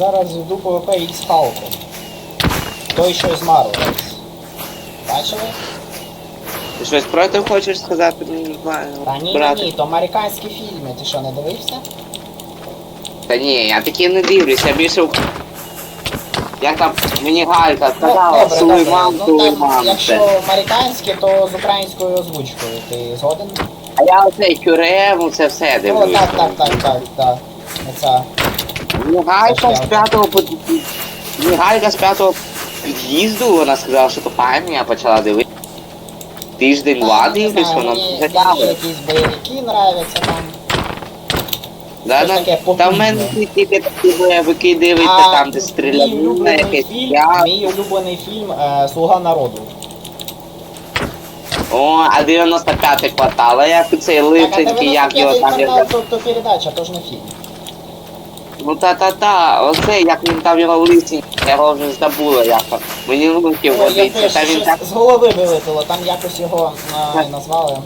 зараз йду по ВП X Халку. Той, що з. Бачили? Ти щось проти хочеш сказати? Ну, Не знаю. Та ні, ні, ні, то американські фільми. Ти що, не дивився? Та ні, я такі не дивлюсь, я більше... Як там мені Галька сказала, добре, суй добре. мам, Ну, там, якщо американське, то з українською озвучкою. Ти згоден? А я оцей тюрему, це все О, дивлюсь. так, так, так, так, так. Оця. Галька з п'ятого Галька з п'ятого під'їзду, вона сказала, що то файно, я почала дивитися. Тиждень не і мені затягує. якісь бойовики нравляться там. Да, щось да, таке Та в мене тільки такі бойовики дивиться, там де мій стріляють, улюблений якесь фільм, я. мій улюблений фільм е, Слуга народу. О, а 95 квартал, а як цей Так, а липченький, як його 95 там канал, є. то, то передача, то ж не фільм. Ну та-та-та, оце, як він там його лисінь, я його вже забула, як там. Мені Ой, водиться, та він так, з голови вилетіло, там якось його е, назвали.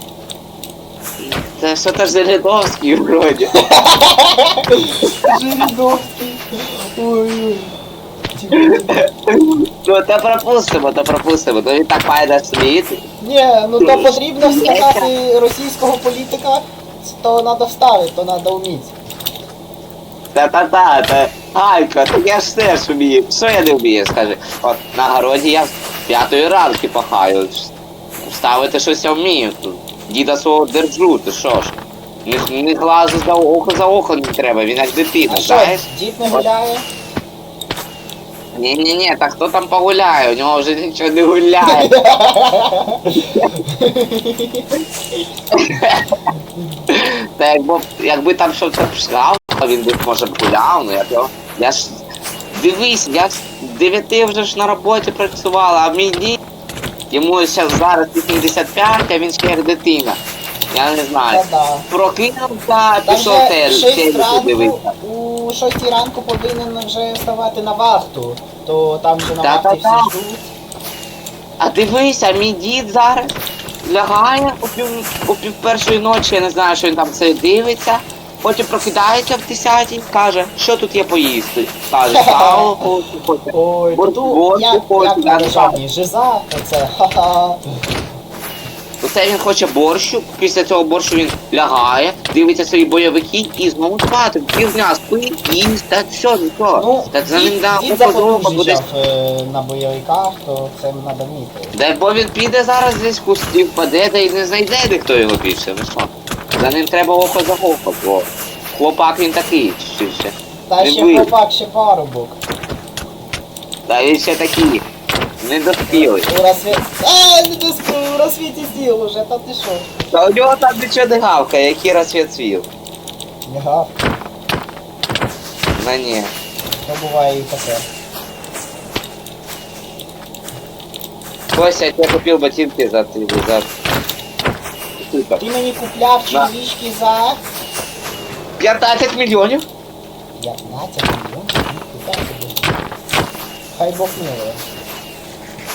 це що то Желедовський вроді. Жирідовський. Ой. Ну то пропустимо, то пропустимо, то він так файно світ. Ні, ну то потрібно сказати російського політика, то треба вставити, то треба вміти. Та-та-та, та Гайка, так я ж теж вмію. Що я не вмію, скажи? От на городі я з п'ятої ранки пахаю. Ставити щось я вмію тут. Діда свого держу, ти що ж? Не, не глазу за око за око не треба, він як дитина, знаєш? дід не гуляє? Ні-ні-ні, так хто там погуляє, у нього вже нічого не гуляє. Та якби, якби там щось пшкав, він би може б гуляв, ну я то. Я ж дивись, я з дев'яти вже ж на роботі працювала, а мій дід, йому ще зараз 85, а він ще як дитина. Я не знаю. Та-да. Прокинувся, Та пішов вже телек, 6 телек ранку, дивитися. у 6 ранку повинен вже ставати на вахту, то там же на Та-та-та. вахті всі ждуть. А дивися, мій дід зараз лягає у пів, у пів першої ночі, я не знаю, що він там це дивиться. Потім прокидається в 10 каже, що тут є поїсти. Каже, сало хочу, хоче. Ой, борщ як, я на жиза, оце ха-ха. Оце він хоче борщу, після цього борщу він лягає, дивиться свої бойовики і знову спати. Півдня спить, їсть, та все, що. Ну, так за ним дід, дід подруга буде. е, на бойовиках, то це треба вміти. Дай бо він піде зараз десь в кусті впаде, та й не знайде ніхто його більше. Ви що? За ним треба око за око, бо хлопак він такий, чи ще. Та ще хлопак, ще парубок. Та він ще такий. Недоспілий. У розсвіт... А, не доску, у розсвіті стіл уже, та ти що? Та у нього там нічого не гавкає, який розсвіт свіл. Не гав, На ні. то буває і таке. Костя, я тебе купив ботинки за три за. Скільки? Ти мені купляв чоловічки за 15 мільйонів? 15 мільйонів? Хай Бог милує.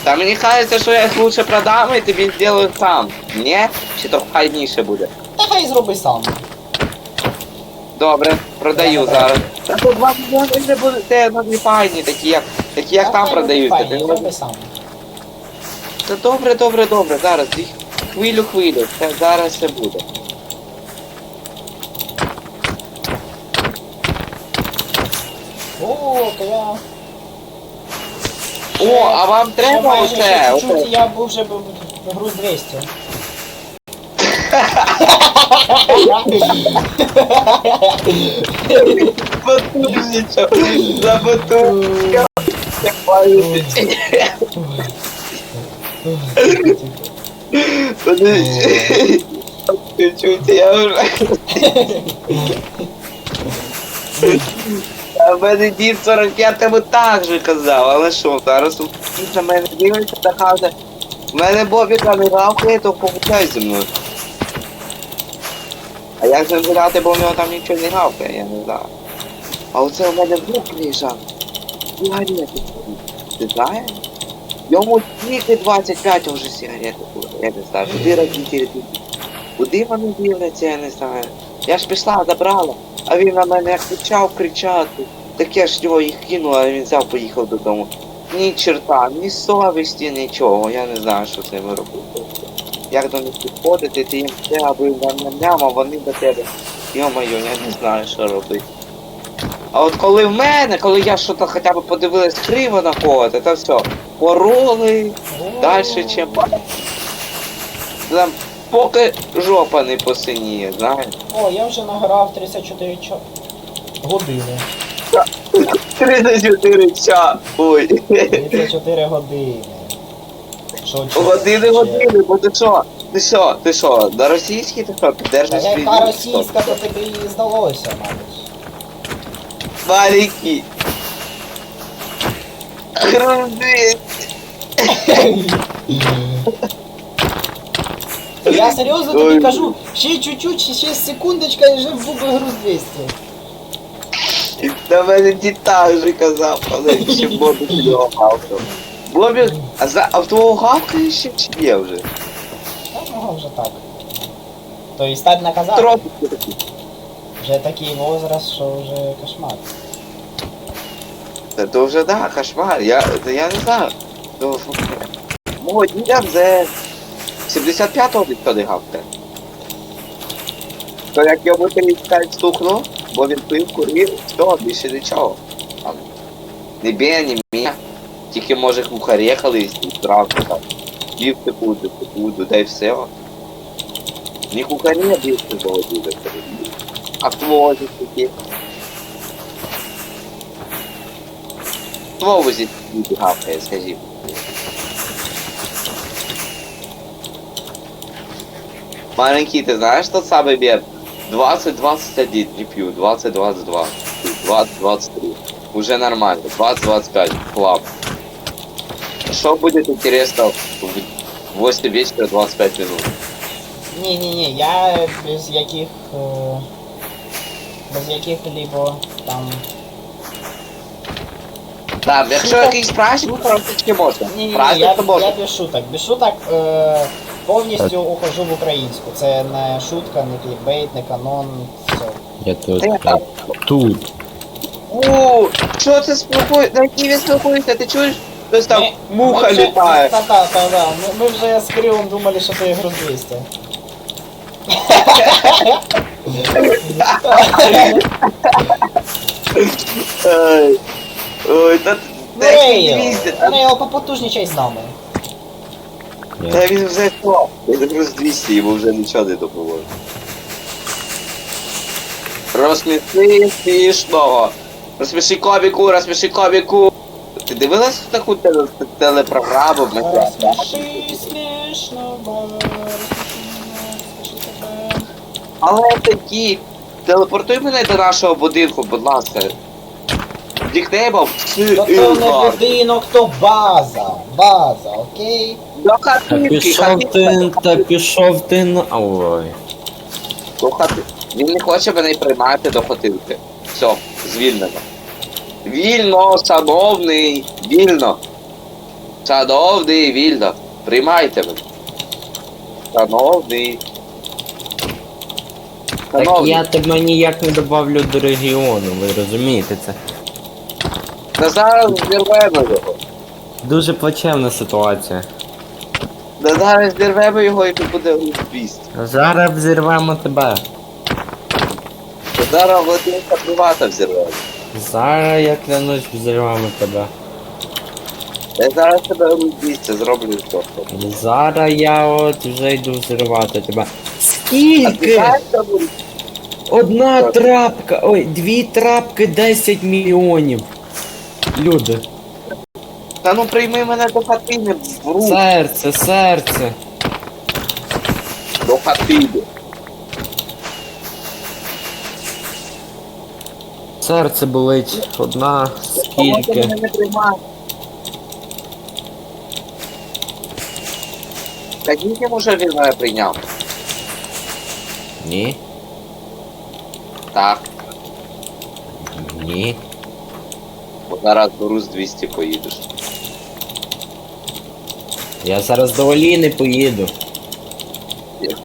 Та мені кажеться, що я їх лучше продам і тобі зроблю сам. Ні? Чи то хайніше буде? Та хай зроби сам. Добре, продаю зараз. Та тут 2 мільйони вже будете ну, не файні, такі як, такі як Та там хай продаються. файні, Ти Зроби сам. Та добре, добре, добре, зараз. їх Хвилю, хвилю, це зараз все буде. О, то я... О, а вам треба оце? чуть-чуть, я був вже б в груз 200. Батужничок, за батужничок. Я паю. Подожди. Чуть-чуть, я вже. А в мене дід в 45-му так же казав, але що, зараз він на мене дивиться та каже, в мене Бобіка не гавкає, то погуляй зі мною. А як ним гуляти, бо в нього там нічого не гавкає, я не знаю. А оце у мене внук приїжджав. Сигарети. Ти знаєш? Йому тільки 25 а вже сигарети курить. Я не знаю, куди родителі тут? Куди вони дивляться, я не знаю. Я ж пішла, забрала, а він на мене як почав кричати. Так я ж його їх кинув, а він взяв, поїхав додому. Ні черта, ні совісті, нічого. Я не знаю, що з ними робити. Як до них підходити, ти їм все, аби ням-ням-ням, а вони до тебе. Йо-моє, я не знаю, що робити. А от коли в мене, коли я щось хоча б подивилась криво на когось, це все. Пороли, далі чим. Там, поки жопа не посиніє, знаєш. О, я вже награв 34 чо... години. 34 ча. Ой. 34 години. Що, чи- Години, чи- години, бо ти що? Ти що? Ти що? На російській ти що? Та Піддержиш яка російська, то тобі і здалося, мабуть. Маленький. Груди. Я серйозно тобі кажу, ще чуть-чуть, ще- секундочка і вже був груз 200. На мене так же казав, але ще Бобі його гавкав. Бобі, а за а в твого гавкає ще чи є вже? Так, мого вже так. То і стать наказати. Трохи. Вже такий возраст, що вже кошмар. Та то вже да, кошмар. Я, та я не знаю. То, мого діда вже 75-го відходи гавкає. То як йому 35 стукнув, бо він пив, курив, все, більше нічого. Там, не бє, не мє. Тільки може кухарехали і зразу там. Пів секунди, секунду, да й все. Ні кухаря більше того діда. А твого такі. Твого зі гавкає, Маленький, ты знаешь тот самый мем? 20-21 не пью, 20-22, 20-23. Уже нормально, 20-25, клап. Что будет интересно в 8 вечера 25 минут? Ні, я без яких. е, без яких-либо там. Да, якщо якийсь праздник, то трошечки можна. Ні, ні, ні, я, то я без шуток. Без шуток е, повністю ухожу в українську. Це не шутка, не клікбейт, не канон, все. Я тут. Я тут. О, що це спілкує? На якій він спілкується, ти чуєш? Хтось там Ми- муха ми вже- літає. Та, та, та, та. Ми, ми вже з Кирилом думали, що ти груз 200. Ой, та Ну, їздить, Рейл, попотужнічай з нами. Та він вже що? Він плюс 200, йому вже нічого не допоможе. Розсміши смішного. Розсміши коміку, розсміши коміку. Ти дивилась таку теле- телепрограму? Ми Розсміши смішно, бо розсміши тебе. Але такі. Телепортуй мене до нашого будинку, будь ласка. Дікнеймом То то не будинок, то база. База, окей? До Та хатинки, пішов ти, та пішов ти на. Ой. До хати. Він не хоче мене приймати до хатинки. Все, звільнено. Вільно, шановний, вільно. Шановний, вільно. Приймайте мене. Шановний. Так Шановний. я тебе ніяк не добавлю до регіону, ви розумієте це? Та зараз зірвемо його. Дуже плачевна ситуація. Та зараз зірвемо його і тут буде 200. Зараз взірвемо тебе. Та зараз Владимира Привата взірвемо. Зараз я клянусь взірвемо тебе. Я зараз тебе 200 зроблю що. Зараз я от вже йду взривати тебе. А ти знаєш, що буде? Одна трапка, ой, дві трапки 10 мільйонів. Люди, Та ну прийми мене до хатини, в руку. серце, серце. До хатини. Серце болить. Одна, скільки. мене не приймаєш? Скажіть йому, що він мене прийняв. Ні, Так, ні. бо зараз до Рус 200 поїдеш. Я зараз до Оліни поїду.